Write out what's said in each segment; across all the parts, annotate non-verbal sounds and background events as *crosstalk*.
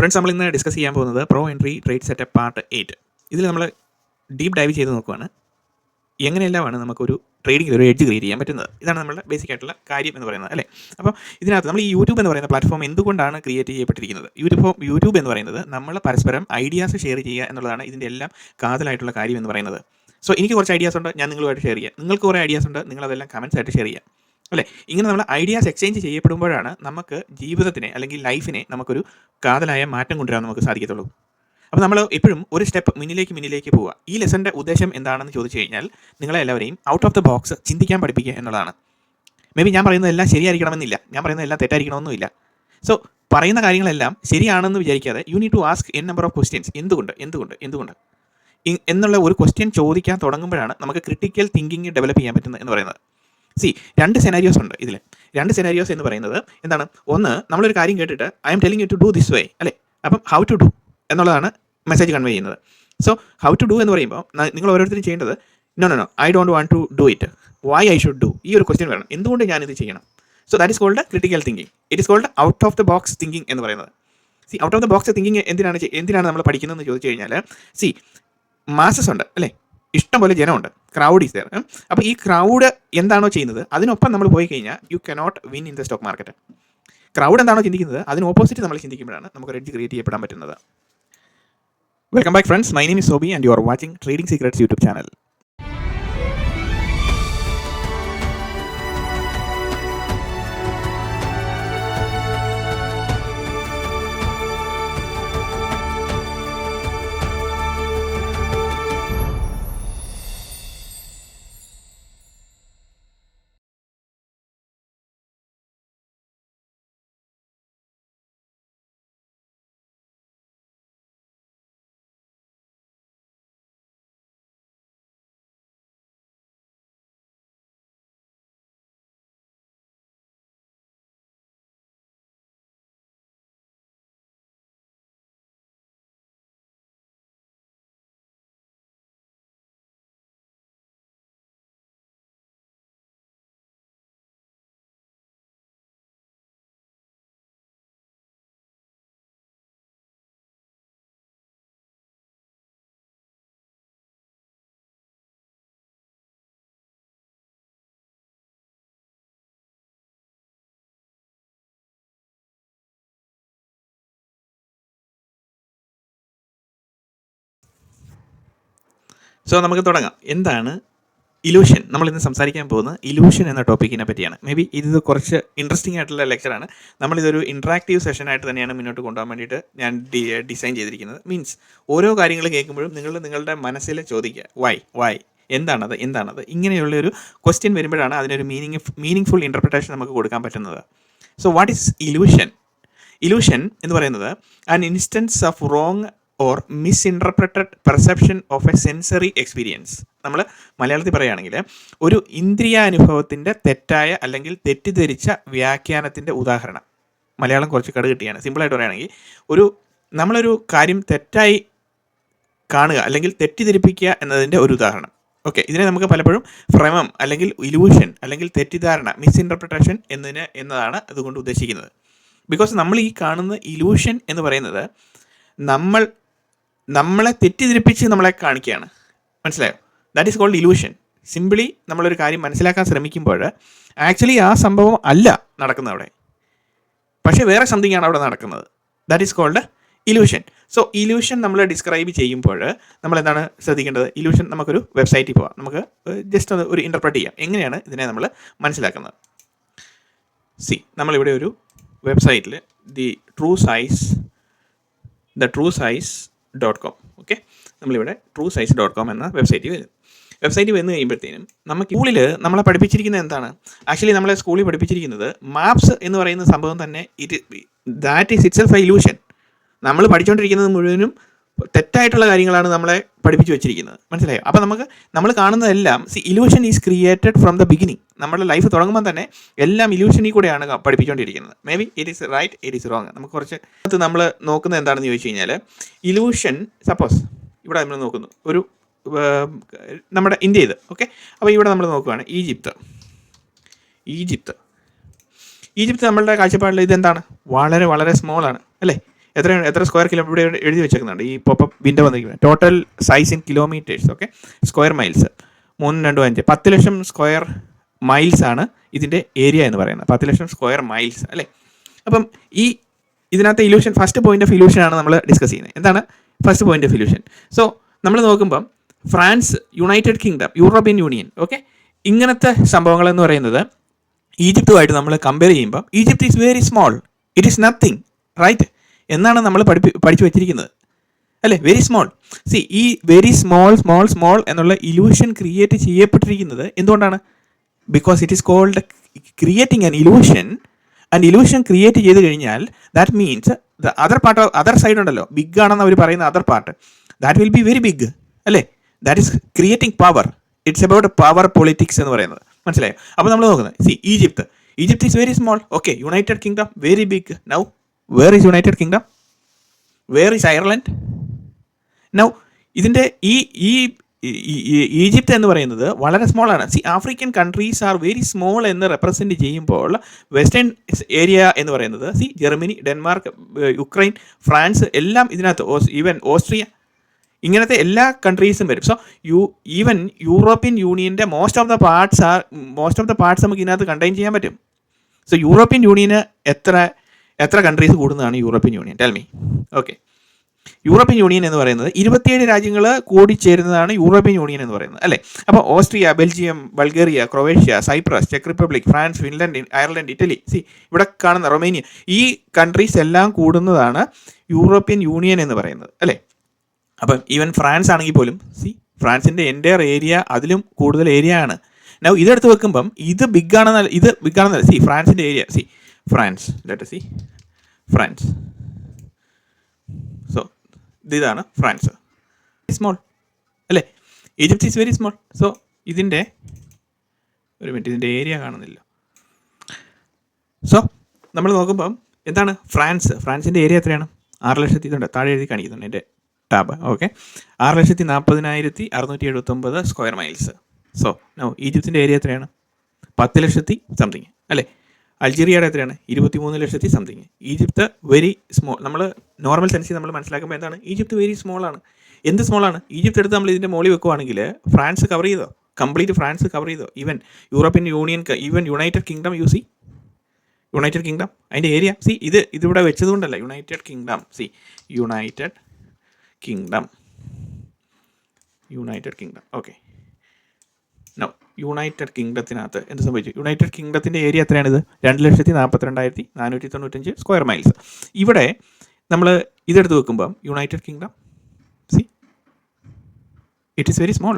Friends നമ്മൾ ഇന്ന് discuss ചെയ്യാൻ പോകുന്നത് pro entry trade setup part eight ഇതിൽ നമ്മൾ ഡീപ്പ് ഡൈവ് ചെയ്ത് നോക്കുവാണ്. എങ്ങനെയെല്ലാമാണ് നമുക്കൊരു ട്രേഡിംഗിൽ ഒരു എഡ്ജ് ക്രിയേറ്റ് ചെയ്യാൻ പറ്റുന്നത്? ഇതാണ് നമ്മുടെ ബേസിക് ആയിട്ടുള്ള കാര്യം എന്ന് പറയുന്നത് അല്ലേ? അപ്പോൾ ഇതിനകത്ത് നമ്മൾ ഈ യൂട്യൂബ് എന്ന് പറയുന്ന പ്ലാറ്റ്ഫോം എന്തുകൊണ്ടാണ് ക്രിയേറ്റ് ചെയ്യപ്പെട്ടിരിക്കുന്നത്? യൂട്യൂബ് യൂട്യൂബ് എന്ന് പറയുന്നത് നമ്മൾ പരസ്പരം ഐഡിയാസ് ഷെയർ ചെയ്യുക എന്നുള്ളതാണ് ഇതിന്റെ എല്ലാം കാതലായിട്ടുള്ള കാര്യം എന്ന് പറയുന്നത്. സോ എനിക്ക് കുറച്ച് ഐഡിയാസ് ഉണ്ട് ഞാൻ നിങ്ങളുമായിട്ട് ഷെയർ ചെയ്യാം. നിങ്ങൾക്ക് കുറേ ഐഡിയാസ് ഉണ്ട് നിങ്ങളതെല്ലാം കമൻസ് ആയിട്ട് ഷെയർ ചെയ്യാം. അല്ലേ? ഇങ്ങനെ നമ്മൾ ഐഡിയാസ് എക്സ്ചേഞ്ച് ചെയ്യപ്പെടുമ്പോഴാണ് നമുക്ക് ജീവിതത്തിനെ അല്ലെങ്കിൽ ലൈഫിനെ നമുക്കൊരു കാതലായ മാറ്റം കൊണ്ടുവരാൻ നമുക്ക് സാധിക്കത്തുള്ളൂ. അപ്പോൾ നമ്മൾ എപ്പോഴും ഒരു സ്റ്റെപ്പ് മുന്നിലേക്ക് മുന്നിലേക്ക് പോവുക. ഈ ലെസന്റെ ഉദ്ദേശം എന്താണെന്ന് ചോദിച്ചു കഴിഞ്ഞാൽ നിങ്ങളെ എല്ലാവരെയും ഔട്ട് ഓഫ് ദ ബോക്സ് ചിന്തിക്കാൻ പഠിപ്പിക്കുക എന്നുള്ളതാണ്. മേ ബി ഞാൻ പറയുന്നതെല്ലാം ശരിയായിരിക്കണമെന്നില്ല. ഞാൻ പറയുന്നതെല്ലാം തെറ്റായിരിക്കണമെന്നുമില്ല. സോ പറയുന്ന കാര്യങ്ങളെല്ലാം ശരിയാണെന്ന് വിചാരിക്കാതെ you need to ask N number of questions എന്തുകൊണ്ട്? എന്തുകൊണ്ട്? എന്തുകൊണ്ട്? എന്നുള്ള ഒരു ക്വസ്റ്റ്യൻ ചോദിക്കാൻ തുടങ്ങുമ്പോഴാണ് നമുക്ക് ക്രിട്ടിക്കൽ തിങ്കിങ് ഡെവലപ്പ് ചെയ്യാൻ പറ്റുന്നത് എന്ന് പറയുന്നത്. സി രണ്ട് സെനാരിയോസ് ഉണ്ട് ഇതിൽ രണ്ട് സെനാരിയോസ് എന്ന് പറയുന്നത് എന്താണ്? ഒന്ന് നമ്മളൊരു കാര്യം കേട്ടിട്ട് I'm telling you to do this way അല്ലേ? അപ്പം ഹൗ ടു ഡു എന്നുള്ളതാണ് മെസ്സേജ് കൺവേ ചെയ്യുന്നത്. സോ ഹൗ ടു ഡു എന്ന് പറയുമ്പോൾ നിങ്ങൾ ഓരോരുത്തരും ചെയ്യേണ്ടത് no no no I don't want to do it why I should do ഈ ഒരു ക്വസ്റ്റ്യൻ വരണം എന്തുകൊണ്ട് ഞാനിത് ചെയ്യണം? So that is called critical thinking it is called out of the box thinking എന്ന് പറയുന്നത്. See out of the box thinking എന്തിനാണ് എന്തിനാണ് നമ്മൾ പഠിക്കുന്നതെന്ന് ചോദിച്ചു കഴിഞ്ഞാൽ സി മാസസ് ഉണ്ട് അല്ലേ? ഇഷ്ടംപോലെ ജനമുണ്ട്. ക്രൗഡ് ഈസ് ദർ അപ്പോൾ ഈ ക്രൗഡ് എന്താണോ ചെയ്യുന്നത്? അതിനൊപ്പം നമ്മൾ പോയി കഴിഞ്ഞാൽ you cannot win in the stock market crowd എന്താണോ ചിന്തിക്കുന്നത്? അതിന് ഓപ്പോസിറ്റ് നമ്മൾ ചിന്തിക്കുമ്പോഴാണ് നമുക്ക് റെഡ്ജ് ക്രിയേറ്റ് ചെയ്യപ്പെടാൻ പറ്റുന്നത്. Welcome back friends my name is Sobi and you are watching trading secrets YouTube channel so നമുക്ക് തുടങ്ങാം. എന്താണ് ഇലൂഷൻ നമ്മൾ ഇന്ന് സംസാരിക്കാൻ പോകുന്നത് ഇലൂഷൻ എന്ന ടോപ്പിക്കിനെ പറ്റിയാണ്. മേ ബി ഇത് കുറച്ച് ഇൻട്രസ്റ്റിംഗ് ആയിട്ടുള്ള ലെക്ചറാണ് നമ്മളിതൊരു ഇൻട്രാക്റ്റീവ് സെഷനായിട്ട് തന്നെയാണ് മുന്നോട്ട് കൊണ്ടുപോകാൻ വേണ്ടിയിട്ട് ഞാൻ ഡിസൈൻ ചെയ്തിരിക്കുന്നത്. മീൻസ് ഓരോ കാര്യങ്ങൾ കേൾക്കുമ്പോഴും നിങ്ങൾ നിങ്ങളുടെ മനസ്സിൽ ചോദിക്കുക വൈ വൈ എന്താണത്? എന്താണത്? ഇങ്ങനെയുള്ള ഒരു ക്വസ്റ്റ്യൻ വരുമ്പോഴാണ് അതിനൊരു മീനിങ് മീനിങ് ഫുൾ ഇന്റർപ്രിട്ടേഷൻ നമുക്ക് കൊടുക്കാൻ പറ്റുന്നത്. So what is illusion illusion എന്ന് പറയുന്നത് an instance of wrong or misinterpreted perception of a sensory experience നമ്മൾ മലയാളത്തിൽ പറയുകയാണെങ്കിൽ ഒരു ഇന്ദ്രിയാനുഭവത്തിന്റെ തെറ്റായ അല്ലെങ്കിൽ തെറ്റിദ്ധരിച്ച വ്യാഖ്യാനത്തിന്റെ ഉദാഹരണം. മലയാളം കുറച്ച് കടുകിട്ടിയാണ് സിമ്പിളായിട്ട് പറയുകയാണെങ്കിൽ ഒരു നമ്മളൊരു കാര്യം തെറ്റായി കാണുക അല്ലെങ്കിൽ തെറ്റിദ്ധരിപ്പിക്കുക എന്നതിന്റെ ഒരു ഉദാഹരണം. ഓക്കെ ഇതിനെ നമുക്ക് പലപ്പോഴും ഭ്രമം അല്ലെങ്കിൽ ഇലൂഷൻ അല്ലെങ്കിൽ തെറ്റിദ്ധാരണ മിസ്ഇന്റർപ്രിട്ടേഷൻ എന്നതിന് എന്നതാണ് അതുകൊണ്ട് ഉദ്ദേശിക്കുന്നത്. ബിക്കോസ് നമ്മൾ ഈ കാണുന്ന ഇലൂഷൻ എന്ന് പറയുന്നത് നമ്മൾ നമ്മളെ തെറ്റിദ്ധരിപ്പിച്ച് നമ്മളെ കാണിക്കുകയാണ്. മനസ്സിലായോ? That is called illusion simply നമ്മളൊരു കാര്യം മനസ്സിലാക്കാൻ ശ്രമിക്കുമ്പോൾ ആക്ച്വലി ആ സംഭവം അല്ല നടക്കുന്നത് അവിടെ. പക്ഷേ വേറെ സംതിങ് ആണ് അവിടെ നടക്കുന്നത്. That is called illusion so illusion നമ്മൾ ഡിസ്ക്രൈബ് ചെയ്യുമ്പോൾ നമ്മൾ എന്താണ് ശ്രദ്ധിക്കേണ്ടത്? ഇലൂഷൻ നമുക്കൊരു വെബ്സൈറ്റിൽ പോവാം. നമുക്ക് ജസ്റ്റ് ഒന്ന് ഒരു ഇന്റർപ്രറ്റ് ചെയ്യാം. എങ്ങനെയാണ് ഇതിനെ നമ്മൾ മനസ്സിലാക്കുന്നത്? സി നമ്മളിവിടെ ഒരു വെബ്സൈറ്റിൽ the true size the true size dot com okay നമ്മളിവിടെ ട്രൂ സൈസ് ഡോട്ട് കോം എന്ന വെബ്സൈറ്റിൽ വരും വെബ്സൈറ്റ് വന്നു കഴിയുമ്പോഴത്തേനും നമുക്ക് സ്കൂളിൽ നമ്മളെ പഠിപ്പിച്ചിരിക്കുന്നത് എന്താണ്? ആക്ച്വലി നമ്മളെ സ്കൂളിൽ പഠിപ്പിച്ചിരിക്കുന്നത് മാപ്സ് എന്ന് പറയുന്ന സംഭവം തന്നെ it that is itself I illusion നമ്മൾ പഠിച്ചുകൊണ്ടിരിക്കുന്നത് മുഴുവനും തെറ്റായിട്ടുള്ള കാര്യങ്ങളാണ് നമ്മളെ പഠിപ്പിച്ചു വെച്ചിരിക്കുന്നത്. മനസ്സിലായോ? അപ്പോൾ നമുക്ക് നമ്മൾ കാണുന്നതെല്ലാം see illusion is created from the beginning നമ്മുടെ ലൈഫ് തുടങ്ങുമ്പോൾ തന്നെ എല്ലാം ഇലൂഷനിൽ കൂടെയാണ് പഠിപ്പിച്ചുകൊണ്ടിരിക്കുന്നത്. Maybe it is right it is wrong നമുക്ക് കുറച്ച് നമ്മൾ നോക്കുന്നത് എന്താണെന്ന് ചോദിച്ചു കഴിഞ്ഞാൽ ഇലൂഷൻ സപ്പോസ് ഇവിടെ നമ്മൾ നോക്കുന്നു. ഒരു നമ്മുടെ ഇന്ത്യ ഇത് ഓക്കെ അപ്പോൾ ഇവിടെ നമ്മൾ നോക്കുകയാണ് ഈജിപ്ത്. ഈജിപ്ത്. ഈജിപ്ത് നമ്മളുടെ കാഴ്ചപ്പാടിൽ ഇതെന്താണ്? വളരെ വളരെ സ്മോളാണ് അല്ലേ? എത്ര എത്ര സ്ക്വയർ കിലോമീറ്റർ എഴുതി വെച്ചേക്കുന്നുണ്ട്. ഈ പോപ്പപ്പ് വിൻഡോ വന്നിരിക്കുന്നത് total size in kilometres okay square miles മൂന്ന് രണ്ടും അഞ്ച്. പത്ത് ലക്ഷം സ്ക്വയർ മൈൽസ് ആണ് ഇതിന്റെ ഏരിയ എന്ന് പറയുന്നത്. പത്ത് ലക്ഷം സ്ക്വയർ മൈൽസ് അല്ലേ? അപ്പം ഈ ഇതിനകത്ത് illusion first point of illusion ആണ് നമ്മൾ ഡിസ്കസ് ചെയ്യുന്നത്. എന്താണ്? First point of illusion so നമ്മൾ നോക്കുമ്പം France United Kingdom European Union okay ഇങ്ങനത്തെ സംഭവങ്ങൾ എന്ന് പറയുന്നത് ഈജിപ്തുമായിട്ട് നമ്മൾ കമ്പയർ ചെയ്യുമ്പോൾ Egypt is very small it is nothing right എന്നാണ് നമ്മൾ പഠിപ്പി പഠിച്ചു വെച്ചിരിക്കുന്നത്. അല്ലേ? വെരി സ്മോൾ സി ഈ വെരി സ്മോൾ സ്മോൾ സ്മോൾ എന്നുള്ള ഇലൂഷൻ ക്രിയേറ്റ് ചെയ്യപ്പെട്ടിരിക്കുന്നത് എന്തുകൊണ്ടാണ്? Because it is called creating an illusion and illusion create ചെയ്ത് കഴിഞ്ഞാൽ that means the other part other side ഉണ്ടല്ലോ. ബിഗ് ആണെന്ന് അവർ പറയുന്ന other part that will be very big അല്ലേ? That is creating power it's about power politics എന്ന് പറയുന്നത്. മനസ്സിലായോ? അപ്പോൾ നമ്മൾ നോക്കുന്നത്. See Egypt Egypt is very small okay United Kingdom very big now where is United Kingdom where is Ireland now ഇതിന്റെ ഈ ഈ ഈജിപ്ത് എന്ന് പറയുന്നത് വളരെ സ്മോൾ ആണ്. See African countries are very small എന്ന് റെപ്രസെന്റ് ചെയ്യുമ്പോൾ വെസ്റ്റേൺ ഏരിയ എന്ന് പറയുന്നത് see Germany Denmark Ukraine France എല്ലാം ഇതിനകത്ത് ഈവൻ ഓസ്ട്രിയ ഇങ്ങനത്തെ എല്ലാ കൺട്രീസും വരും. സോ യു ഈവൻ യൂറോപ്യൻ യൂണിയന്റെ most of the parts are most of the parts നമുക്ക് ഇതിനകത്ത് കണ്ടെയ്ൻ ചെയ്യാൻ പറ്റും. സോ യൂറോപ്യൻ യൂണിയന് എത്ര എത്ര countries കൂടുന്നതാണ് European Union tell me okay European Union എന്ന് പറയുന്നത് ഇരുപത്തിയേഴ് രാജ്യങ്ങൾ കൂടിച്ചേരുന്നതാണ് യൂറോപ്യൻ യൂണിയൻ എന്ന് പറയുന്നത് അല്ലേ? അപ്പോൾ Austria Belgium Bulgaria Croatia Cyprus check Republic France Finland Ireland Italy. See ഇവിടെ കാണുന്ന റൊമേനിയ. ഈ കൺട്രീസ് എല്ലാം കൂടുന്നതാണ് യൂറോപ്യൻ യൂണിയൻ എന്ന് പറയുന്നത് അല്ലേ? അപ്പം ഈവൻ ഫ്രാൻസ് ആണെങ്കിൽ പോലും സി ഫ്രാൻസിന്റെ എന്റയർ ഏരിയ അതിലും കൂടുതൽ ഏരിയ ആണ്. നൗ ഇതെടുത്ത് വെക്കുമ്പം ഇത് ബിഗ് ആണെന്നല്ല ഇത് ബിഗ് ആണെന്നല്ല. സി ഫ്രാൻസിന്റെ area see France. Let see France. So ഇതാണ് ഫ്രാൻസ്. സ്മോൾ അല്ലേ? Egypt is very small so ഇതിന്റെ ഒരു മിനിറ്റ് ഇതിന്റെ ഏരിയ കാണുന്നില്ല. സോ നമ്മൾ നോക്കുമ്പം എന്താണ് ഫ്രാൻസ്? ഫ്രാൻസിന്റെ ഏരിയ എത്രയാണ്? ആറ് ലക്ഷത്തി ഇതുണ്ട് താഴെ എഴുതി കാണിക്കുന്നുണ്ട് എന്റെ ടാബ് ഓക്കെ ആറ് ലക്ഷത്തി നാൽപ്പതിനായിരത്തി അറുന്നൂറ്റി എഴുപത്തൊമ്പത് സ്ക്വയർ മൈൽസ് സോ നോ ഈജിപ്തിന്റെ ഏരിയ എത്രയാണ്? പത്ത് ലക്ഷത്തി സംതിങ് അല്ലേ? അൾജീരിയയുടെ എത്രയാണ്? ഇരുപത്തി മൂന്ന് ലക്ഷത്തി സംതിങ്. ഈജിപ്ത് വെരി സ്മോൾ നമ്മൾ നോർമൽ സെൻസിൽ നമ്മൾ മനസ്സിലാക്കുമ്പോൾ എന്താണ്? ഈജിപ്ത് വെരി സ്മോൾ ആണ്. എന്ത് സ്മോൾ ആണ്? ഈജിപ്ത് എടുത്ത് നമ്മൾ ഇതിന്റെ മോളിൽ വെക്കുവാണെങ്കിൽ ഫ്രാൻസ് കവർ ചെയ്തോ? കംപ്ലീറ്റ് ഫ്രാൻസ് കവർ ചെയ്തോ? Even European Union even United Kingdom you see United Kingdom അതിന്റെ ഏരിയ സി ഇത് ഇതിവിടെ വെച്ചതുകൊണ്ടല്ല. United Kingdom see United Kingdom United Kingdom okay United കിങ്ഡത്തിനകത്ത് എന്ത് സംഭവിച്ചു? യുണൈറ്റഡ് കിങ്ഡത്തിന്റെ ഏരിയ എത്രയാണിത്? രണ്ട് ലക്ഷത്തി നാൽപ്പത്തിരണ്ടായിരത്തി നാനൂറ്റി തൊണ്ണൂറ്റഞ്ച് സ്ക്വയർ മൈൽസ് ഇവിടെ നമ്മൾ ഇതെടുത്ത് വെക്കുമ്പം United Kingdom see it is very small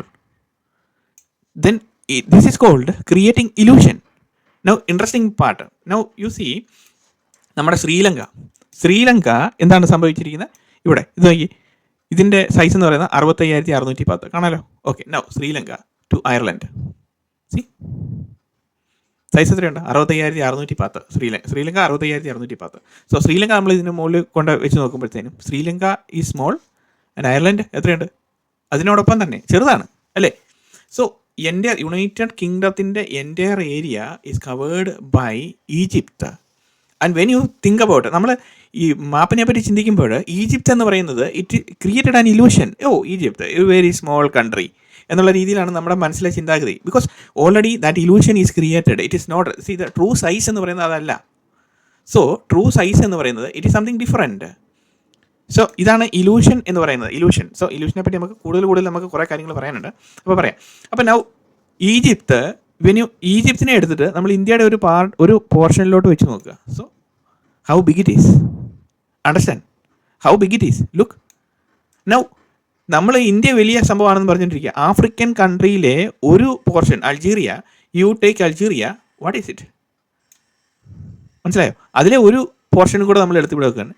then this is called creating illusion now interesting part now you see നമ്മുടെ ശ്രീലങ്ക. ശ്രീലങ്ക എന്താണ് സംഭവിച്ചിരിക്കുന്നത്? ഇവിടെ. ഇത് നോക്കി. ഇതിന്റെ സൈസ് എന്ന് പറയുന്നത് അറുപത്തയ്യായിരത്തി അറുന്നൂറ്റി പത്ത്. കാണാലോ? Okay no Sri Lanka to Ireland see? Size എത്രയുണ്ട്? അറുപത്തയ്യായിരത്തി അറുന്നൂറ്റി പത്ത് ശ്രീലങ്ക ശ്രീലങ്ക അറുപത്തയ്യായിരത്തി അറുന്നൂറ്റി പത്ത് സോ ശ്രീലങ്ക നമ്മൾ ഇതിന് മുകളിൽ കൊണ്ട് വെച്ച് നോക്കുമ്പോഴത്തേനും ശ്രീലങ്ക ഈ സ്മോൾ ആൻഡ് അയർലൻഡ് എത്രയുണ്ട്? അതിനോടൊപ്പം തന്നെ ചെറുതാണ് അല്ലേ? സോ എന്റെ United കിങ്ഡത്തിന്റെ entire area is covered by Egypt and when you think about നമ്മൾ ഈ മാപ്പിനെ പറ്റി ചിന്തിക്കുമ്പോൾ ഈജിപ്ത് എന്ന് പറയുന്നത് it created an illusion oh Egypt very small country എന്നുള്ള രീതിയിലാണ് നമ്മുടെ മനസ്സിലെ ചിന്താഗതി. Because already that illusion is created it is not see the true size എന്ന് പറയുന്നത് അതല്ല. സോ ട്രൂ സൈസ് എന്ന് പറയുന്നത് it is something different so ഇതാണ് ഇലൂഷൻ എന്ന് പറയുന്നത്. ഇലൂഷൻ സോ ഇലൂഷനെ പറ്റി നമുക്ക് കൂടുതൽ കൂടുതൽ നമുക്ക് കുറേ കാര്യങ്ങൾ പറയാനുണ്ട്. അപ്പോൾ പറയാം. അപ്പോൾ നൗ ഈജിപ്ത് യു ഈജിപ്തിനെ എടുത്തിട്ട് നമ്മൾ ഇന്ത്യയുടെ ഒരു പാർട്ട് ഒരു പോർഷനിലോട്ട് വെച്ച് നോക്കുക. So how big it is understand how big it is look now നമ്മൾ ഇന്ത്യ വലിയ സംഭവമാണെന്ന് പറഞ്ഞുകൊണ്ടിരിക്കുക ആഫ്രിക്കൻ കൺട്രിയിലെ ഒരു portion Algeria you take Algeria what is it മനസ്സിലായോ? അതിലെ ഒരു പോർഷൻ കൂടെ നമ്മൾ എടുത്തു വിടുകയാണ്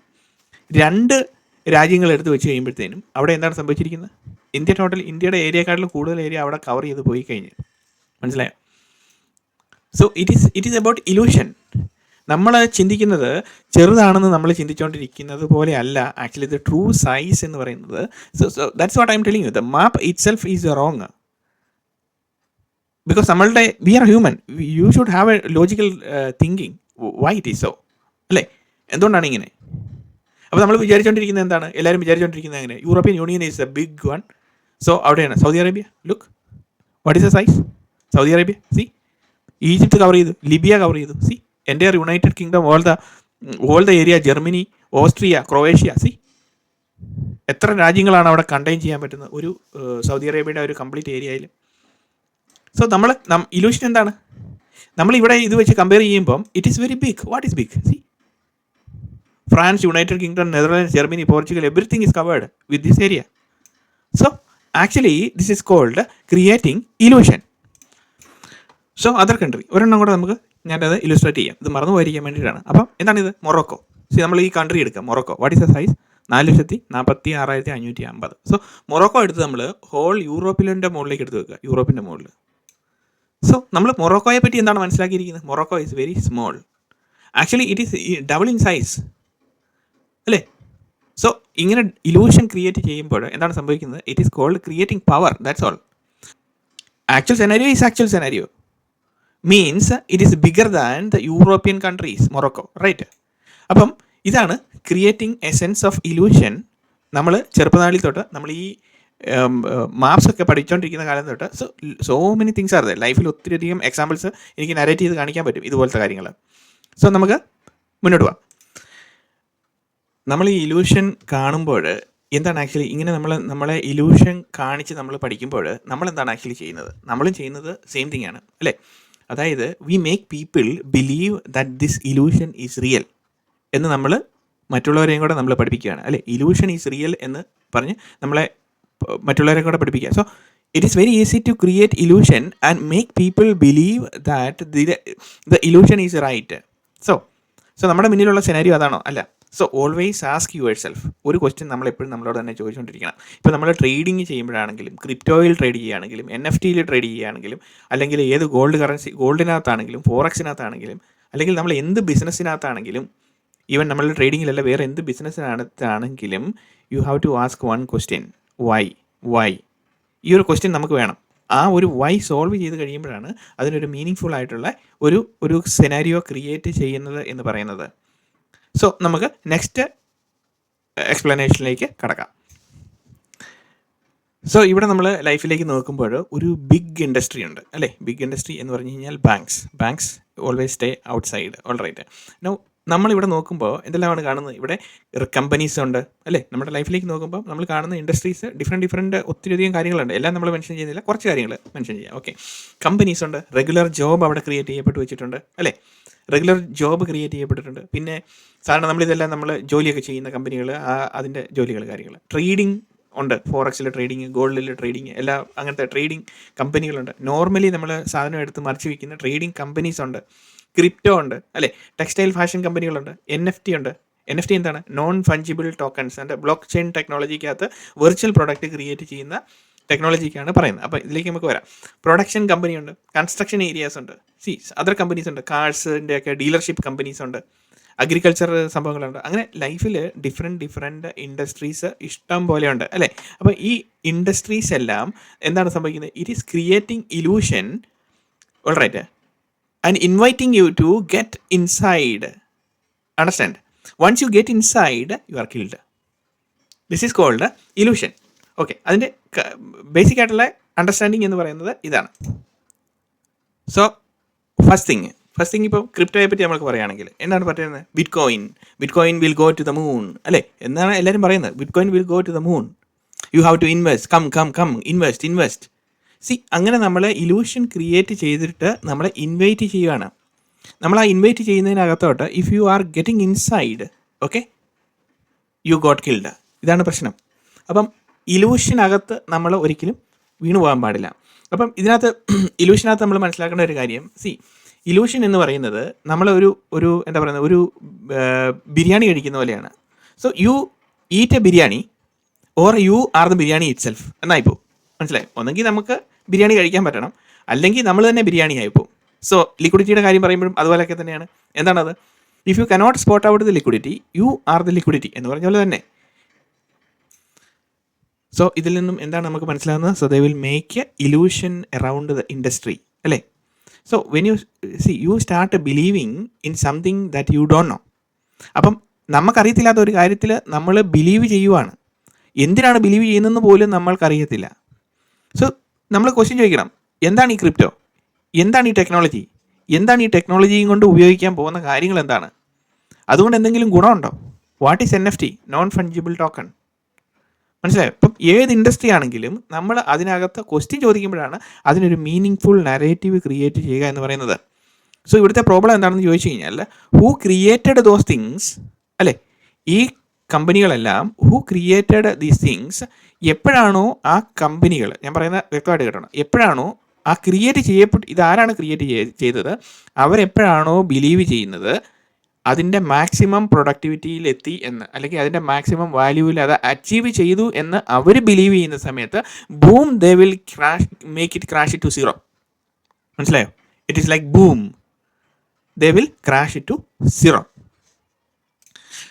രണ്ട് രാജ്യങ്ങൾ എടുത്തു വെച്ച് കഴിയുമ്പോഴത്തേനും അവിടെ എന്താണ് സംഭവിച്ചിരിക്കുന്നത്? ഇന്ത്യ ടോട്ടൽ ഇന്ത്യയുടെ ഏരിയക്കാട്ടിലും കൂടുതൽ ഏരിയ അവിടെ കവർ ചെയ്ത് പോയി കഴിഞ്ഞ്. മനസ്സിലായോ? So it is it is about illusion നമ്മൾ ചിന്തിക്കുന്നത് ചെറുതാണെന്ന് നമ്മൾ ചിന്തിച്ചുകൊണ്ടിരിക്കുന്നത് പോലെ അല്ല. ആക്ച്വലി ദ ട്രൂ സൈസ് എന്ന് പറയുന്നത്. So that's what I am telling you the map itself is wrong because നമ്മളുടെ we are human you should have a logical thinking why it is so അല്ലേ? എന്തുകൊണ്ടാണ് ഇങ്ങനെ? അപ്പോൾ നമ്മൾ വിചാരിച്ചുകൊണ്ടിരിക്കുന്നത് എന്താണ്? എല്ലാവരും വിചാരിച്ചുകൊണ്ടിരിക്കുന്നത് എങ്ങനെ European union is a big one so അവിടെയാണ്. Saudi Arabia look what is a size Saudi Arabia see Egypt cover ചെയ്തു. ലിബിയ കവർ ചെയ്തു. സി എന്റെ United Kingdom all the all the area Germany Austria Croatia see എത്ര രാജ്യങ്ങളാണ് അവിടെ contain ചെയ്യാൻ പറ്റുന്നത്? ഒരു സൗദി അറേബ്യയുടെ ഒരു കംപ്ലീറ്റ് ഏരിയയിൽ സോ നമ്മൾ ഇലൂഷൻ എന്താണ്? നമ്മൾ ഇവിടെ ഇത് വെച്ച് കമ്പയർ ചെയ്യുമ്പം it is very big what is big see France United Kingdom Netherlands Germany Portugal everything is covered with this area so actually this is called creating illusion so other country ഒരെണ്ണം കൂടെ നമുക്ക് ഞാനത് ഇലുസ്ട്രേറ്റ് ചെയ്യാം. ഇത് മറന്നു പോയിരിക്കാൻ വേണ്ടിയിട്ടാണ്. അപ്പം എന്താണ് ഇത് മൊറോക്കോ. സി നമ്മൾ ഈ കൺട്രി എടുക്കുക Morocco. What is the size നാല് ലക്ഷത്തി നാൽപ്പത്തി ആറായിരത്തി അഞ്ഞൂറ്റി അമ്പത് സോ മൊറോക്കോ എടുത്ത് നമ്മൾ ഹോൾ യൂറോപ്പിലിന്റെ മുകളിലേക്ക് എടുത്ത് വെക്കുക. യൂറോപ്പിന്റെ മുകളിൽ. സോ നമ്മൾ മൊറോക്കോയെ പറ്റി എന്താണ് മനസ്സിലാക്കിയിരിക്കുന്നത്? Morocco is very small actually it is double in size അല്ലേ? സോ ഇങ്ങനെ ഇലൂഷൻ ക്രിയേറ്റ് ചെയ്യുമ്പോൾ എന്താണ് സംഭവിക്കുന്നത്? It is called creating power that's all actual scenario is actual scenario means it is bigger than the European countries Morocco right അപ്പം ഇതാണ് creating a sense of illusion നമ്മൾ ചെറുപ്പനാളിൽ തൊട്ട് നമ്മൾ ഈ മാപ്സ് ഒക്കെ പഠിച്ചുകൊണ്ടിരിക്കുന്ന കാലം തൊട്ട് so so many things are the ലൈഫിൽ ഒത്തിരി അധികം എക്സാമ്പിൾസ് എനിക്ക് നരേറ്റ് ചെയ്ത് കാണിക്കാൻ പറ്റും ഇതുപോലത്തെ കാര്യങ്ങൾ സോ നമുക്ക് മുന്നോട്ട് പോവാം. നമ്മൾ ഈ ഇലൂഷൻ കാണുമ്പോൾ എന്താണ് ആക്ച്വലി ഇങ്ങനെ നമ്മൾ നമ്മളെ ഇലൂഷൻ കാണിച്ച് നമ്മൾ പഠിക്കുമ്പോൾ നമ്മൾ എന്താണ് ആക്ച്വലി ചെയ്യുന്നത്? നമ്മളും ചെയ്യുന്നത് സെയിം തിങ് ആണ് അല്ലേ? അതായത് we make people believe that this illusion is real എന്ന് നമ്മൾ മറ്റുള്ളവരെയും കൂടെ നമ്മൾ പഠിപ്പിക്കുകയാണ്. അല്ലെ? ഇലൂഷൻ ഈസ് റിയൽ എന്ന് പറഞ്ഞ് നമ്മളെ മറ്റുള്ളവരെ കൂടെ പഠിപ്പിക്കുക. So it is very easy to create illusion and make people believe that the the illusion is right so so നമ്മുടെ മുന്നിലുള്ള സെനാരിയോ അതാണോ? അല്ല. So always ask yourself ഒരു ക്വസ്റ്റ്യൻ നമ്മൾ എപ്പോഴും നമ്മളോട് തന്നെ ചോദിച്ചുകൊണ്ടിരിക്കണം. ഇപ്പോൾ നമ്മൾ ട്രേഡിങ് ചെയ്യുമ്പോഴാണെങ്കിലും ക്രിപ്റ്റോയിൽ ട്രേഡ് ചെയ്യുകയാണെങ്കിലും എൻ എഫ് ടിയിൽ ട്രേഡ് ചെയ്യുകയാണെങ്കിലും അല്ലെങ്കിൽ ഏത് ഗോൾഡ് കറൻസി ഗോൾഡിനകത്താണെങ്കിലും ഫോറക്സിനകത്താണെങ്കിലും അല്ലെങ്കിൽ നമ്മൾ എന്ത് ബിസിനസ്സിനകത്താണെങ്കിലും ഈവൻ നമ്മൾ ട്രേഡിങ്ങിലല്ല വേറെ എന്ത് ബിസിനസ്സിനകത്താണെങ്കിലും you have to ask one question why why ഈ ഒരു ക്വസ്റ്റ്യൻ നമുക്ക് വേണം. ആ ഒരു വൈ സോൾവ് ചെയ്ത് കഴിയുമ്പോഴാണ് അതിനൊരു മീനിങ് ഫുൾ ആയിട്ടുള്ള ഒരു ഒരു സെനാരിയോ ക്രിയേറ്റ് ചെയ്യുന്നത് എന്ന് പറയുന്നത്. സോ നമുക്ക് നെക്സ്റ്റ് എക്സ്പ്ലനേഷനിലേക്ക് കടക്കാം. സോ ഇവിടെ നമ്മൾ ലൈഫിലേക്ക് നോക്കുമ്പോൾ ഒരു ബിഗ് ഇൻഡസ്ട്രി ഉണ്ട് അല്ലേ? ബിഗ് ഇൻഡസ്ട്രി എന്ന് പറഞ്ഞു കഴിഞ്ഞാൽ banks banks always stay outside all right no നമ്മളിവിടെ നോക്കുമ്പോൾ എന്തെല്ലാമാണ് കാണുന്നത്? ഇവിടെ കമ്പനീസ് ഉണ്ട് അല്ലേ? നമ്മുടെ ലൈഫിലേക്ക് നോക്കുമ്പോൾ നമ്മൾ കാണുന്ന ഇൻഡസ്ട്രീസ് ഡിഫറെന്റ് ഡിഫറെന്റ് ഒത്തിരിയധികം കാര്യങ്ങളുണ്ട്. എല്ലാം നമ്മൾ മെൻഷൻ ചെയ്യുന്നില്ല. കുറച്ച് കാര്യങ്ങൾ മെൻഷൻ ചെയ്യാം. ഓക്കെ കമ്പനീസ് ഉണ്ട്. റെഗുലർ ജോബ് അവിടെ ക്രിയേറ്റ് ചെയ്യപ്പെട്ട് വെച്ചിട്ടുണ്ട് അല്ലേ? റെഗുലർ ജോബ് ക്രിയേറ്റ് ചെയ്യപ്പെട്ടിട്ടുണ്ട്. പിന്നെ സാധാരണ നമ്മളിതെല്ലാം നമ്മൾ ജോലിയൊക്കെ ചെയ്യുന്ന കമ്പനികൾ അതിന്റെ ജോലികൾ കാര്യങ്ങൾ ട്രേഡിംഗ് ഉണ്ട്. ഫോറക്സിലെ ട്രേഡിങ് ഗോൾഡിലെ ട്രേഡിങ് എല്ലാ അങ്ങനത്തെ ട്രേഡിംഗ് കമ്പനികളുണ്ട്. നോർമലി നമ്മൾ സാധനം എടുത്ത് മറിച്ച് വിൽക്കുന്ന ട്രേഡിംഗ് കമ്പനീസ് ഉണ്ട്. ക്രിപ്റ്റോ ഉണ്ട്. അല്ലേ? ടെക്സ്റ്റൈൽ ഫാഷൻ കമ്പനികളുണ്ട്. എൻ എഫ് ടി ഉണ്ട്. എൻ എഫ് ടി എന്താണ്? Non fungible tokens and blockchain ടെക്നോളജിക്കകത്ത് virtual product create ചെയ്യുന്ന ടെക്നോളജിക്കാണ് പറയുന്നത്. അപ്പോൾ ഇതിലേക്ക് നമുക്ക് വരാം. പ്രൊഡക്ഷൻ കമ്പനിയുണ്ട് കൺസ്ട്രക്ഷൻ ഏരിയാസ് ഉണ്ട്. സി അതർ കമ്പനീസ് ഉണ്ട്. കാർസിന്റെ ഒക്കെ ഡീലർഷിപ്പ് കമ്പനീസ് ഉണ്ട്. അഗ്രികൾച്ചർ സംഭവങ്ങളുണ്ട്. അങ്ങനെ ലൈഫിൽ ഡിഫറെന്റ് ഡിഫറെന്റ് ഇൻഡസ്ട്രീസ് ഇഷ്ടം പോലെ ഉണ്ട് അല്ലേ? അപ്പോൾ ഈ ഇൻഡസ്ട്രീസ് എല്ലാം എന്താണ് സംഭവിക്കുന്നത്? It is creating illusion alright and inviting you to get inside understand once you get inside you are killed this is called illusion okay അതിന്റെ ബേസിക് ആയിട്ടുള്ള അണ്ടർസ്റ്റാൻഡിങ് എന്ന് പറയുന്നത് ഇതാണ്. So first thing first thing ഇപ്പോൾ ക്രിപ്റ്റോയെ പറ്റി നമുക്ക് പറയുകയാണെങ്കിൽ എന്താണ് പറയുന്നത് bitcoin bitcoin will go to the moon അല്ലേ? എന്നാണ് എല്ലാവരും പറയുന്നത്. Bitcoin will go to the moon you have to invest come come come invest invest see അങ്ങനെ നമ്മളെ ഇലൂഷൻ ക്രിയേറ്റ് ചെയ്തിട്ട് നമ്മളെ ഇൻവൈറ്റ് ചെയ്യുകയാണ്. നമ്മൾ ആ invite ചെയ്യുന്നതിനകത്തോട്ട് if you are getting inside okay you got killed ഇതാണ് പ്രശ്നം. അപ്പം ഇലൂഷനകത്ത് നമ്മൾ ഒരിക്കലും വീണു പോകാൻ പാടില്ല. അപ്പം ഇതിനകത്ത് *clears throat* ഇലൂഷനകത്ത് നമ്മൾ മനസ്സിലാക്കേണ്ട ഒരു കാര്യം. സി ഇലൂഷൻ എന്ന് പറയുന്നത് നമ്മൾ ഒരു ഒരു എന്താ പറയുന്നത് ഒരു ബിരിയാണി കഴിക്കുന്ന പോലെയാണ്. So you eat a biryani or you are the biryani itself എന്നായിപ്പോ മനസ്സിലായി? ഒന്നെങ്കിൽ നമുക്ക് ബിരിയാണി കഴിക്കാൻ പറ്റണം. അല്ലെങ്കിൽ നമ്മൾ തന്നെ ബിരിയാണി ആയിപ്പോ സോ ലിക്വിഡിറ്റിയുടെ കാര്യം പറയുമ്പോഴും അതുപോലെയൊക്കെ തന്നെയാണ്. എന്താണത്? If you cannot spot out the liquidity you are the liquidity എന്ന് പറഞ്ഞ പോലെ തന്നെ. സോ ഇതിൽ നിന്നും എന്താണ് നമുക്ക് മനസ്സിലാകുന്നത്? So they will make a illusion around the industry അല്ലേ? So when you see you start believing in something that you don't know അപ്പം നമുക്കറിയത്തില്ലാത്ത ഒരു കാര്യത്തിൽ നമ്മൾ ബിലീവ് ചെയ്യുവാണ്. എന്തിനാണ് ബിലീവ് ചെയ്യുന്നതെന്ന് പോലും നമ്മൾക്കറിയത്തില്ല. സോ നമ്മൾ ക്വസ്റ്റ്യൻ ചോദിക്കണം. എന്താണ് ഈ ക്രിപ്റ്റോ എന്താണ് ഈ ടെക്നോളജി എന്താണ് ഈ ടെക്നോളജിയും കൊണ്ട് ഉപയോഗിക്കാൻ പോകുന്ന കാര്യങ്ങൾ എന്താണ്? അതുകൊണ്ട് എന്തെങ്കിലും ഗുണമുണ്ടോ? What is N F T non fungible token മനസ്സിലായോ? ഇപ്പം ഏത് ഇൻഡസ്ട്രി ആണെങ്കിലും നമ്മൾ അതിനകത്ത് ക്വസ്റ്റ്യൻ ചോദിക്കുമ്പോഴാണ് അതിനൊരു മീനിങ് ഫുൾ നരേറ്റീവ് ക്രിയേറ്റ് ചെയ്യുക എന്ന് പറയുന്നത്. സോ ഇവിടുത്തെ പ്രോബ്ലം എന്താണെന്ന് ചോദിച്ചു കഴിഞ്ഞാൽ ഹൂ ക്രിയേറ്റഡ് ദോസ് തിങ്സ് അല്ലേ? ഈ കമ്പനികളെല്ലാം ഹൂ ക്രിയേറ്റഡ് ദീസ് തിങ്സ് എപ്പോഴാണോ ആ കമ്പനികൾ ഞാൻ പറയുന്ന വ്യക്തമായിട്ട് കേട്ടണം. എപ്പോഴാണോ ആ ക്രിയേറ്റ് ചെയ്യപ്പെട്ട് ഇതാരാണ് ക്രിയേറ്റ് ചെയ്തത്? അവരെപ്പോഴാണോ ബിലീവ് ചെയ്യുന്നത്? അതിന്റെ മാക്സിമം പ്രൊഡക്ടിവിറ്റിയിൽ എത്തി എന്ന് അല്ലെങ്കിൽ അതിന്റെ മാക്സിമം വാല്യൂവിൽ അത് അച്ചീവ് ചെയ്തു എന്ന് അവർ ബിലീവ് ചെയ്യുന്ന സമയത്ത് boom they will crash make it crash it to zero മനസ്സിലായോ? It is like boom they will crash it to zero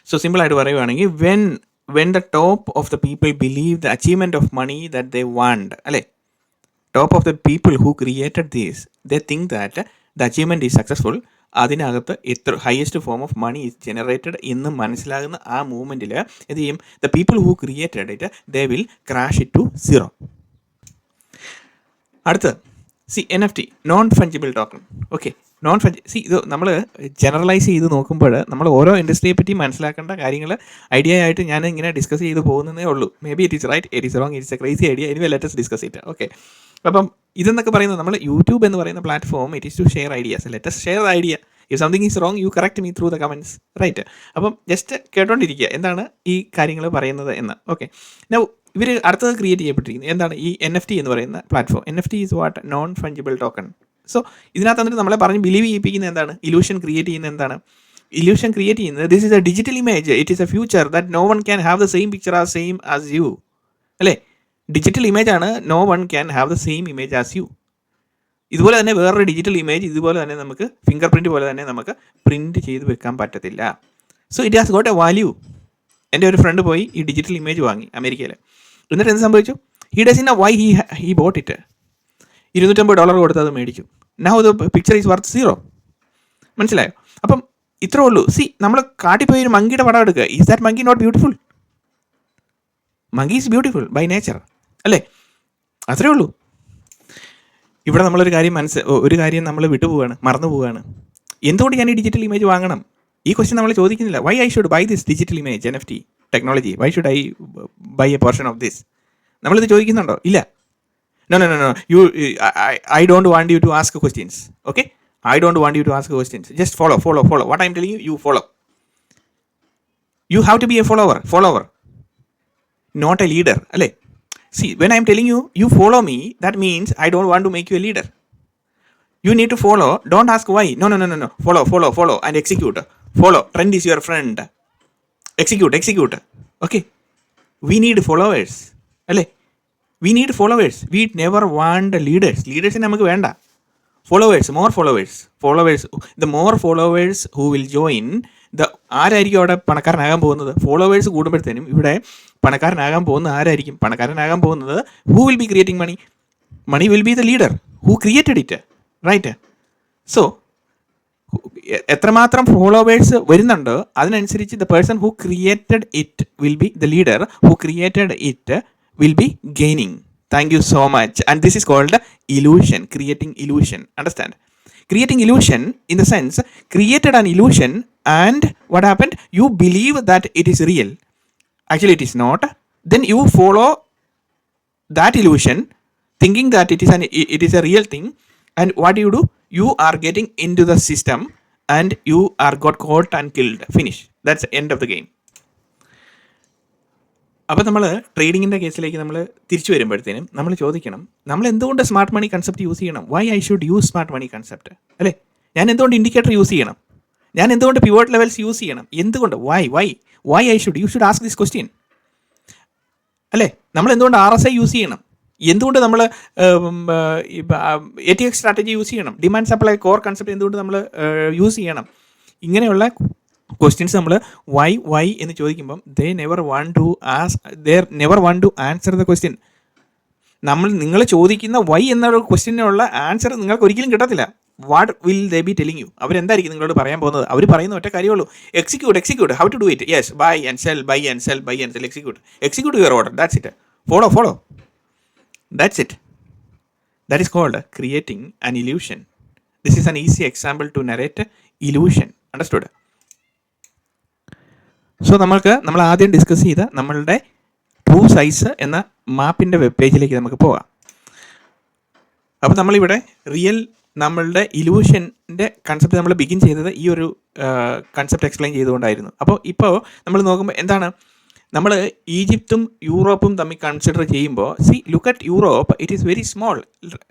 so സിമ്പിളായിട്ട് പറയുവാണെങ്കിൽ when when the top of the people believe the achievement of money that they want അല്ലേ? Top of the people who created these they think that the achievement is successful അതിനകത്ത് ഇത്ര highest form of money is generated എന്ന് മനസ്സിലാകുന്ന ആ മൂവ്മെന്റിൽ എന്ത് ചെയ്യും? The people who created it they will crash it to zero അടുത്തത്. See N F T non fungible token okay non French see ഇത് നമ്മൾ ജനറലൈസ് ചെയ്ത് നോക്കുമ്പോൾ നമ്മൾ ഓരോ ഇൻഡസ്ട്രിയെ പറ്റി മനസ്സിലാക്കേണ്ട കാര്യങ്ങൾ ഐഡിയ ആയിട്ട് ഞാൻ ഇങ്ങനെ ഡിസ്കസ് ചെയ്ത് പോകുന്നതേ ഉള്ളൂ. Maybe it is right it is wrong it's a crazy idea anyway let's discuss it okay അപ്പം ഇതെന്നൊക്കെ പറയുന്നത് നമ്മൾ യൂട്യൂബ് എന്ന് പറയുന്ന platform it is to share ideas let's share idea if something is wrong you correct me through the comments right അപ്പം just കേട്ടോണ്ടിരിക്കുക എന്താണ് ഈ കാര്യങ്ങൾ പറയുന്നത് എന്ന്. ഓക്കെ നൗ ഇവർ അടുത്തത് ക്രിയേറ്റ് ചെയ്യപ്പെട്ടിരിക്കുന്നത് എന്താണ് ഈ എൻ എഫ് ടി എന്ന് പറയുന്ന platform N F T is what non fungible token so ഇതിനകത്ത് വന്നിട്ട് നമ്മളെ പറഞ്ഞ് ബിലീവ് ചെയ്യിപ്പിക്കുന്ന എന്താണ്? ഇലൂഷൻ ക്രിയേറ്റ് ചെയ്യുന്ന എന്താണ്? ഇലൂഷൻ ക്രിയേറ്റ് ചെയ്യുന്നത് this is a digital image it is a future that no one can have the same picture as same as you അല്ലേ? Digital image ആണ് no one can have the same image as you ഇതുപോലെ തന്നെ വേറൊരു digital image ഇതുപോലെ തന്നെ നമുക്ക് finger print പോലെ തന്നെ നമുക്ക് പ്രിന്റ് ചെയ്ത് വെക്കാൻ പറ്റത്തില്ല. So it has got a value എന്റെ ഒരു ഫ്രണ്ട് പോയി ഈ ഡിജിറ്റൽ ഇമേജ് വാങ്ങി അമേരിക്കയിൽ എന്നിട്ട് എന്ത് സംഭവിച്ചു? He does in a why he he bought it ഇരുന്നൂറ്റമ്പത് ഡോളർ കൊടുത്ത് അത് മേടിക്കും. Now the picture is worth zero മനസ്സിലായോ? അപ്പം ഇത്രേ ഉള്ളൂ. സി നമ്മൾ കാട്ടിപ്പോയി ഒരു മങ്കിയുടെ പടം എടുക്കുക. Is that monkey not beautiful monkey is beautiful by nature അല്ലേ? അത്രേ ഉള്ളൂ. ഇവിടെ നമ്മളൊരു കാര്യം മനസ്സ് ഒരു കാര്യം നമ്മൾ വിട്ടുപോവാണ് മറന്നു പോവുകയാണ് എന്തുകൊണ്ട് ഞാൻ ഈ ഡിജിറ്റൽ ഇമേജ് വാങ്ങണം? ഈ ക്വസ്റ്റ്യൻ നമ്മൾ ചോദിക്കുന്നില്ല. Why I should buy this digital image N F T technology why should I buy a portion of this നമ്മളിത് ചോദിക്കുന്നുണ്ടോ? ഇല്ല. No no no no you I don't want you to ask questions okay I don't want you to ask questions just follow follow follow what I am telling you follow you have to be a follower follower not a leader അല്ലേ See, when I'm telling you, you follow me, that means I don't want to make you a leader. You need to follow. Don't ask why. No, no, no, no, no. Follow, follow, follow, and execute. Follow. Trend is your friend. Execute, execute. Okay. We need followers. അല്ലേ we need followers we never want leaders ലീഡേഴ്സിന് നമുക്ക് വേണ്ട. Followers more followers followers the more followers who will join the ആരായിരിക്കും അവിടെ പണക്കാരനാകാൻ പോകുന്നത്? Followers കൂടുമ്പോഴത്തേനും ഇവിടെ പണക്കാരനാകാൻ പോകുന്നത് ആരായിരിക്കും? പണക്കാരനാകാൻ പോകുന്നത് who will be creating money money will be the leader who created it right so എത്രമാത്രം ഫോളോവേഴ്സ് വരുന്നുണ്ടോ അതിനനുസരിച്ച് the person who created it will be the leader who created it will be gaining. Thank you so much. And this is called illusion, creating illusion. Understand? Creating illusion in the sense created an illusion and what happened? You believe that it is real. Actually, it is not. Then you follow that illusion, thinking that it is an it is a real thing. And what do you do? You are getting into the system and you are got caught and killed. Finish. That's the end of the game. അപ്പോൾ നമ്മൾ ട്രേഡിങ്ങിന്റെ കേസിലേക്ക് നമ്മൾ തിരിച്ചു വരുമ്പോഴത്തേനും നമ്മൾ ചോദിക്കണം നമ്മൾ എന്തുകൊണ്ട് സ്മാർട്ട് മണി കൺസെപ്റ്റ് യൂസ് ചെയ്യണം? Why I should use smart money concept അല്ലേ? ഞാൻ എന്തുകൊണ്ട് ഇൻഡിക്കേറ്റർ യൂസ് ചെയ്യണം? ഞാൻ എന്തുകൊണ്ട് പിവോട്ട് ലെവൽസ് യൂസ് ചെയ്യണം? എന്തുകൊണ്ട്? Why why why I should you should ask this question അല്ലേ? നമ്മൾ എന്തുകൊണ്ട് ആർ എസ് ഐ യൂസ് ചെയ്യണം? എന്തുകൊണ്ട് നമ്മൾ A T X strategy use ചെയ്യണം? ഡിമാൻഡ് സപ്ലൈ കോർ കൺസെപ്റ്റ് എന്തുകൊണ്ട് നമ്മൾ യൂസ് ചെയ്യണം? ഇങ്ങനെയുള്ള ക്വസ്റ്റ്യൻസ് നമ്മൾ വൈ വൈ എന്ന് ചോദിക്കുമ്പം ദേ നെവർ വൺ ടു ആസ് there never want to answer the question നമ്മൾ നിങ്ങൾ ചോദിക്കുന്ന വൈ എന്ന ക്വസ്റ്റ്യനുള്ള ആൻസർ നിങ്ങൾക്ക് ഒരിക്കലും കിട്ടത്തില്ല. What will they be telling you അവരെന്തായിരിക്കും നിങ്ങളോട് പറയാൻ പോകുന്നത്? അവർ പറയുന്ന ഒറ്റ കാര്യമുള്ളൂ execute execute how to do it yes buy and sell buy and sell buy and sell execute execute your order that's it follow follow that's it that is called creating an illusion this is an easy example to narrate illusion understood so നമ്മൾക്ക് നമ്മൾ ആദ്യം discuss ചെയ്ത നമ്മളുടെ true size എന്ന മാപ്പിന്റെ web പേജിലേക്ക് നമുക്ക് പോകാം. അപ്പോൾ നമ്മളിവിടെ റിയൽ നമ്മളുടെ ഇലൂഷന്റെ കൺസെപ്റ്റ് നമ്മൾ ബിഗിൻ ചെയ്തത് ഈ ഒരു കൺസെപ്റ്റ് എക്സ്പ്ലെയിൻ ചെയ്തുകൊണ്ടായിരുന്നു. അപ്പോൾ ഇപ്പോൾ നമ്മൾ നോക്കുമ്പോൾ എന്താണ്? നമ്മൾ ഈജിപ്തും യൂറോപ്പും തമ്മിൽ കൺസിഡർ ചെയ്യുമ്പോൾ see look at Europe it is very small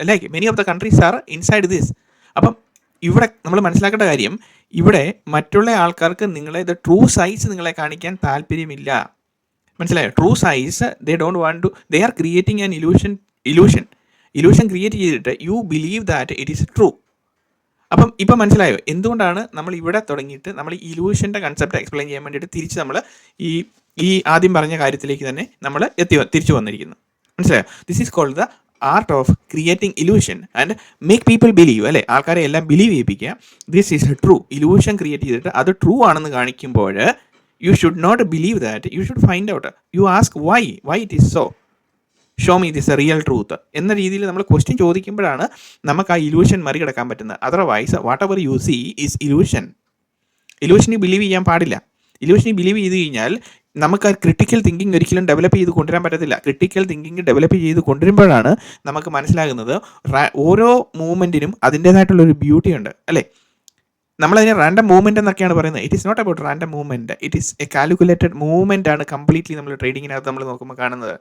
like many of the countries are inside this അപ്പം ഇവിടെ നമ്മൾ മനസ്സിലാക്കേണ്ട കാര്യം ഇവിടെ മറ്റുള്ള ആൾക്കാർക്ക് നിങ്ങളെ ദ ട്രൂ സൈസ് നിങ്ങളെ കാണിക്കാൻ താല്പര്യമില്ല. മനസ്സിലായോ? True size they don't want to they are creating an illusion illusion illusion create ചെയ്തിട്ട് you believe that it is true അപ്പം ഇപ്പം മനസ്സിലായോ? എന്തുകൊണ്ടാണ് നമ്മൾ ഇവിടെ തുടങ്ങിയിട്ട് നമ്മൾ ഇലൂഷന്റെ കൺസെപ്റ്റ് എക്സ്പ്ലെയിൻ ചെയ്യാൻ വേണ്ടിയിട്ട് തിരിച്ച് നമ്മൾ ഈ ഈ ആദ്യം പറഞ്ഞ കാര്യത്തിലേക്ക് തന്നെ നമ്മൾ എത്തി തിരിച്ചു വന്നിരിക്കുന്നു. മനസ്സിലായോ? This is called the art of creating illusion and make people believe അല്ലേ? ആൾക്കാരെ എല്ലാം believe ചെയ്യിപ്പിക്കുക. This is true illusion create ചെയ്തിട്ട് അത് ട്രൂ ആണെന്ന് കാണിക്കുമ്പോൾ you should not believe that you should find out you ask why why it is so show me this a real truth എന്ന രീതിയിൽ നമ്മൾ ക്വസ്റ്റ്യൻ ചോദിക്കുമ്പോഴാണ് നമുക്ക് ആ ഇലൂഷൻ മറികടക്കാൻ പറ്റുന്നത്. Otherwise whatever you see is illusion ഇലൂഷനിൽ believe ചെയ്യാൻ പാടില്ല. ഇലൂഷനിൽ believe ചെയ്ത് കഴിഞ്ഞാൽ നമുക്ക് ആ ക്രിട്ടിക്കൽ തിങ്കിങ് ഒരിക്കലും ഡെവലപ്പ് ചെയ്ത് കൊണ്ടുവരാൻ പറ്റത്തില്ല. ക്രിട്ടിക്കൽ തിങ്കിങ് ഡെവലപ്പ് ചെയ്ത് കൊണ്ടുവരുമ്പോഴാണ് നമുക്ക് മനസ്സിലാകുന്നത് ഓരോ മൂവ്മെന്റിനും അതിന്റേതായിട്ടുള്ള ഒരു ബ്യൂട്ടി ഉണ്ട് അല്ലേ? നമ്മളതിനെ റാൻഡം മൂവ്മെന്റ് എന്നൊക്കെയാണ് പറയുന്നത്. It is not about random movement it is a calculated movement ആണ് കംപ്ലീറ്റ്ലി നമ്മൾ ട്രേഡിങ്ങിനകത്ത് നമ്മൾ നോക്കുമ്പോൾ കാണുന്നത്.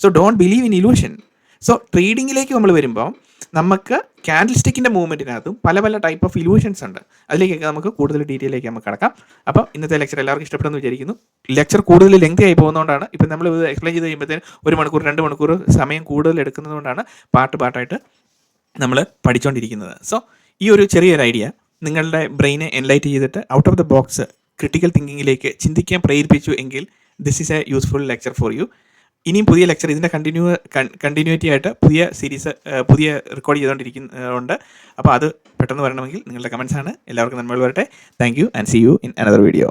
So don't believe in illusion so ട്രേഡിങ്ങിലേക്ക് നമ്മൾ വരുമ്പോൾ നമുക്ക് ക്യാൻഡിൽ സ്റ്റിക്കിന്റെ മൂവ്മെന്റിനകത്തും പല പല ടൈപ്പ് ഓഫ് ഇലൂഷൻസ് ഉണ്ട്. അതിലേക്കൊക്കെ നമുക്ക് കൂടുതൽ ഡീറ്റെയിലേക്ക് നമുക്ക് കടക്കാം. അപ്പോൾ ഇന്നത്തെ ലെക്ചർ എല്ലാവർക്കും ഇഷ്ടപ്പെടുന്നു വിചാരിക്കുന്നു. ലെക്ചർ കൂടുതൽ ലെങ്തി ആയി പോകുന്നതുകൊണ്ടാണ് ഇപ്പം നമ്മൾ ഇത് എക്സ്പ്ലെയിൻ ചെയ്ത് കഴിയുമ്പോഴത്തേന് ഒരു മണിക്കൂർ രണ്ട് മണിക്കൂർ സമയം കൂടുതൽ എടുക്കുന്നതുകൊണ്ടാണ് പാട്ട് പാട്ടായിട്ട് നമ്മൾ പഠിച്ചുകൊണ്ടിരിക്കുന്നത് സോ ഈ ഒരു ചെറിയൊരു ഐഡിയ നിങ്ങളുടെ ബ്രെയിനെ എൻലൈറ്റ് ചെയ്തിട്ട് out of the box critical തിങ്കിങ്ങിലേക്ക് ചിന്തിക്കാൻ പ്രേരിപ്പിച്ചു എങ്കിൽ this is a useful lecture for you ഇനിയും പുതിയ ലെക്ചർ ഇതിന്റെ കണ്ടിന്യൂ കണ്ടിന്യൂറ്റി ആയിട്ട് പുതിയ സീരീസ് പുതിയ റെക്കോർഡ് ചെയ്തുകൊണ്ടിരിക്കുന്നുണ്ട് അപ്പോൾ അത് പെട്ടെന്ന് വരണമെങ്കിൽ നിങ്ങളുടെ കമൻസ് ആണ്. എല്ലാവർക്കും നന്മകൾ വരട്ടെ. Thank you and see you in another video